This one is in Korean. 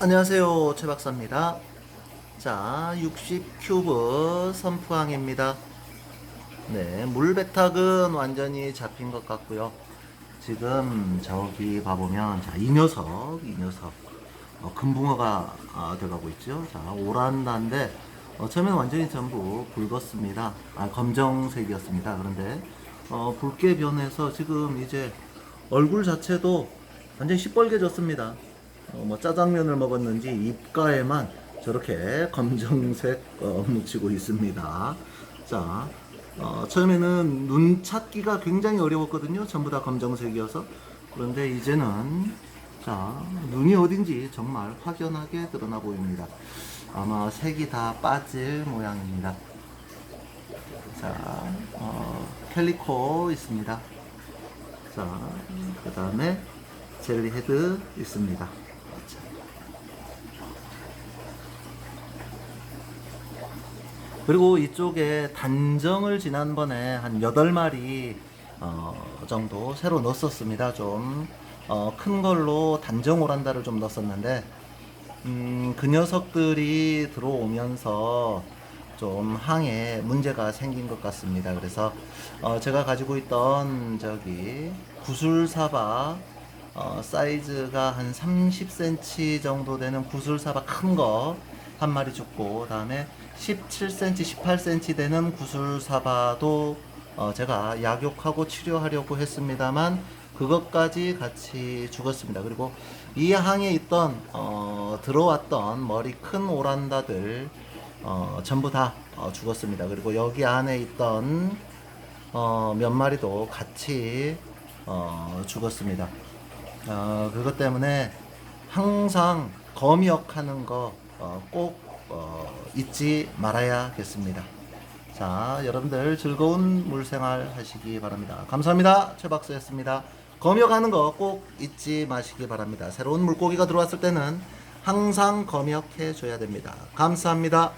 안녕하세요 최 박사입니다. 자 60큐브 선프항입니다. 네 물 배탁은 완전히 잡힌 것 같고요. 지금 저기 봐보면 자, 이 녀석 이 녀석. 어, 금붕어가 아, 들어가고 있죠. 자 오란다인데 어, 처음에는 완전히 전부 붉었습니다. 아, 검정색이었습니다. 그런데 어, 붉게 변해서 지금 이제 얼굴 자체도 완전히 시뻘개졌습니다 어, 뭐 짜장면을 먹었는지 입가에만 저렇게 검정색 어, 묻히고 있습니다. 자, 어, 처음에는 눈 찾기가 굉장히 어려웠거든요. 전부 다 검정색이어서. 그런데 이제는 자 눈이 어딘지 정말 확연하게 드러나 보입니다. 아마 색이 다 빠질 모양입니다. 자, 어, 캘리코 있습니다. 자, 그 다음에 젤리 헤드 있습니다. 자. 그리고 이쪽에 단정을 지난번에 한 8마리 어, 정도 새로 넣었습니다. 좀, 어, 큰 걸로 단정 오란다를 좀 넣었었는데, 음, 그 녀석들이 들어오면서 좀 항에 문제가 생긴 것 같습니다. 그래서 어, 제가 가지고 있던 저기 구슬사바 어, 사이즈가 한 30cm 정도 되는 구슬사바 큰 거 한 마리 죽고 그다음에 17cm, 18cm 되는 구슬 사바도 어, 제가 약욕하고 치료하려고 했습니다만 그것까지 같이 죽었습니다. 그리고 이 항에 있던 어, 들어왔던 머리 큰 오란다들 어, 전부 다 어, 죽었습니다. 그리고 여기 안에 있던 어, 몇 마리도 같이 어, 죽었습니다. 어, 그것 때문에 항상 검역하는 거꼭 어, 잊지 말아야겠습니다. 자, 여러분들 즐거운 물생활 하시기 바랍니다. 감사합니다. 최 박사였습니다. 검역하는 거 꼭 잊지 마시기 바랍니다. 새로운 물고기가 들어왔을 때는 항상 검역해 줘야 됩니다. 감사합니다.